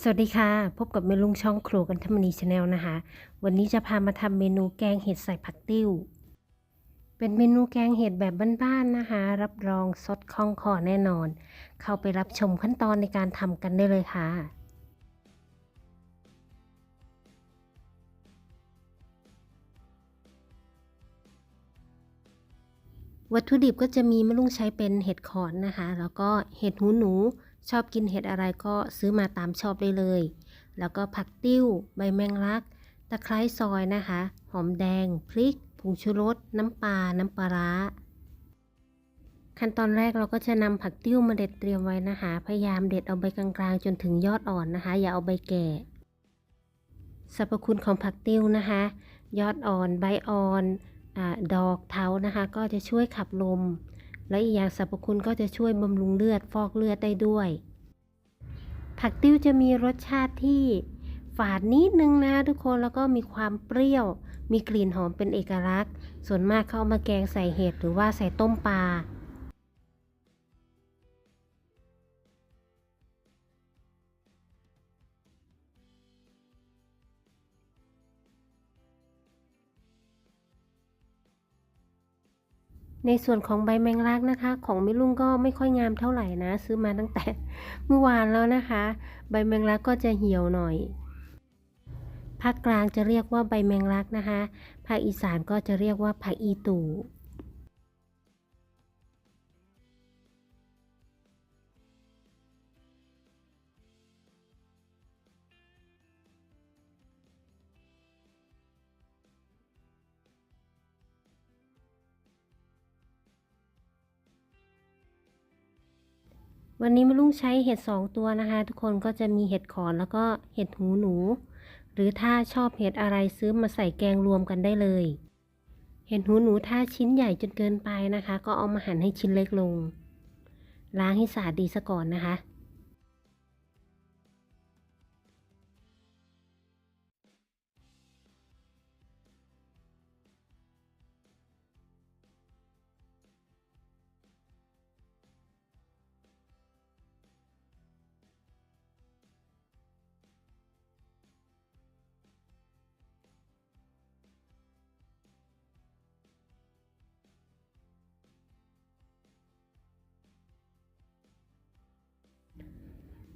สวัสดีค่ะ พบกับเมลุงช่องครัวกันธรรมนีชาแนลนะคะ วันนี้จะพามาทำเมนูแกงเห็ดใส่ผักติ้ว เป็นเมนูแกงเห็ดแบบบ้านๆนะคะ รับรองสดคล่องคอแน่นอน เข้าไปรับชมขั้นตอนในการทำกันได้เลยค่ะวัตถุดิบก็จะมีมะลุงใช้เป็นเห็ดขอนนะคะ แล้วก็เห็ดหูหนู ชอบกินเห็ดอะไรก็ซื้อมาตามชอบได้เลย แล้วก็ผักติ้ว ใบแมงลัก ตะไคร้ซอยนะคะ หอมแดง พริก ผงชูรส น้ำปลา น้ำปลาร้า ขั้นตอนแรกเราก็จะนำผักติ้วมาเด็ดเตรียมไว้นะคะ พยายามเด็ดเอาใบกลางๆ จนถึงยอดอ่อนนะคะ อย่าเอาใบแก่สรรพคุณของผักติ้วนะคะ ยอดอ่อน ใบอ่อนอดอกเทานะคะ ก็จะช่วยขับลม และอีกอย่างสรรพคุณก็จะช่วยบำรุงเลือดฟอกเลือดได้ด้วย ผักติ้วจะมีรสชาติที่ฝาดนิดนึงนะทุกคนแล้วก็มีความเปรี้ยว มีกลิ่นหอมเป็นเอกลักษณ์ ส่วนมากเขาเอามาแกงใส่เห็ดหรือว่าใส่ต้มปลา ในส่วนของใบแมงลักนะคะ ของมิลุงก็ไม่ค่อยงามเท่าไหร่นะ ซื้อมาตั้งแต่เมื่อวานแล้วนะคะ ใบแมงลักก็จะเหี่ยวหน่อยภาคกลางจะเรียกว่าใบแมงลักนะคะ ภาคอีสานก็จะเรียกว่าผักอีตู่ วันนี้มาลุงใช้เห็ดสองตัวนะคะ ทุกคนก็จะมีเห็ดขอนแล้วก็เห็ดหูหนู หรือถ้าชอบเห็ดอะไรซื้อมาใส่แกงรวมกันได้เลย เห็ดหูหนูถ้าชิ้นใหญ่จนเกินไปนะคะ ก็เอามาหั่นให้ชิ้นเล็กลง ล้างให้สะอาดดีซะก่อนนะคะ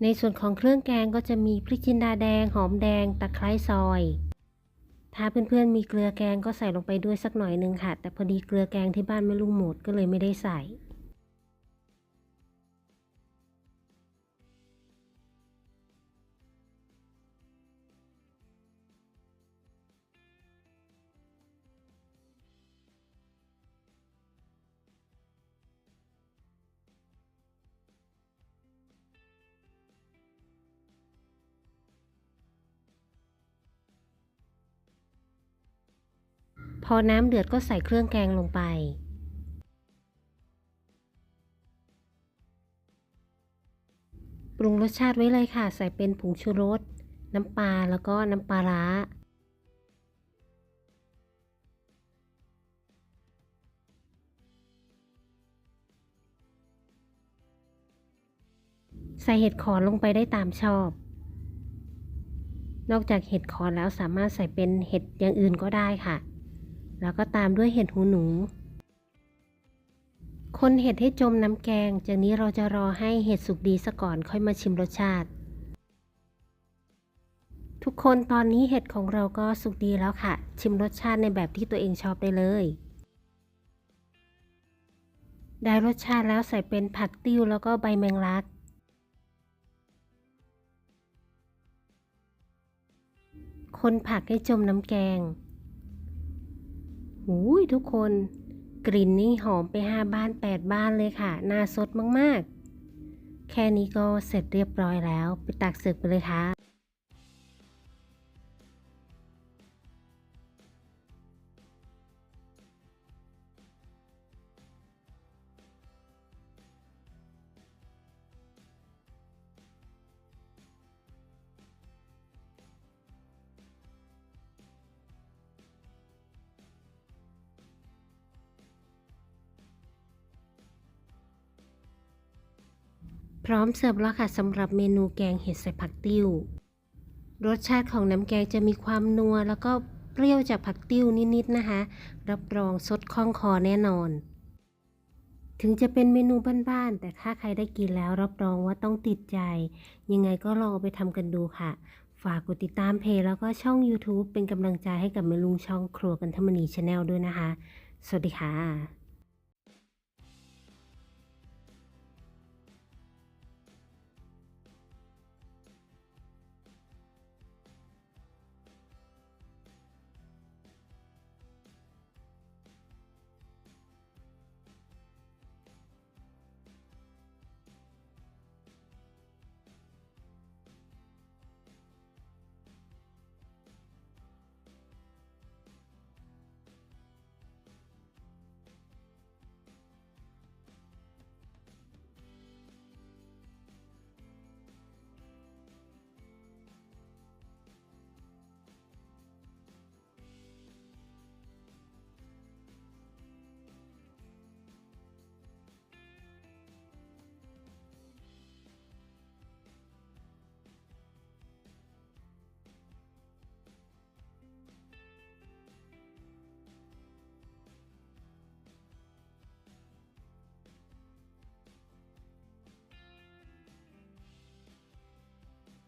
ในส่วนของเครื่องแกงก็จะมีพริกจินดาแดง หอมแดง ตะไคร้ซอย ถ้าเพื่อนๆมีเกลือแกงก็ใส่ลงไปด้วยสักหน่อยนึงค่ะ แต่พอดีเกลือแกงที่บ้านไม่ลุงหมดก็เลยไม่ได้ใส่ พอน้ำเดือดก็ใส่เครื่องแกงลงไป ปรุงรสชาติไว้เลยค่ะ ใส่เป็นผงชูรส น้ำปลาแล้วก็น้ำปลาร้าใส่เห็ดขอนลงไปได้ตามชอบ นอกจากเห็ดขอนแล้วสามารถใส่เป็นเห็ดอย่างอื่นก็ได้ค่ะ แล้วก็ตามด้วยเห็ดหูหนู คนเห็ดให้จมน้ำแกง จากนี้เราจะรอให้เห็ดสุกดีซะก่อนค่อยมาชิมรสชาติ ทุกคนตอนนี้เห็ดของเราก็สุกดีแล้วค่ะ ชิมรสชาติในแบบที่ตัวเองชอบได้เลย ได้รสชาติแล้วใส่เป็นผักติ้วแล้วก็ใบแมงลักคนผักให้จมน้ำแกง หูยทุกคน กลิ่นนี่หอมไปห้าบ้านแปดบ้านเลยค่ะ น่าสดมากๆ แค่นี้ก็เสร็จเรียบร้อยแล้ว ไปตักเสิร์ฟไปเลยค่ะ พร้อมเสิร์ฟแล้วค่ะสำหรับเมนูแกงเห็ดใส่ผักติ้ว รสชาติของน้ำแกงจะมีความนัว แล้วก็เปรี้ยวจากผักติ้วนิดๆนะคะ รับรองสดคล่องคอแน่นอน ถึงจะเป็นเมนูบ้านๆ แต่ถ้าใครได้กินแล้วรับรองว่าต้องติดใจ ยังไงก็ลองเอาไปทำกันดูค่ะ ฝากกดติดตามเพจแล้วก็ช่อง YouTube เป็นกำลังใจให้กับแม่ลุงช่องครัวกันธรรมนีชาแนลด้วยนะคะ สวัสดีค่ะ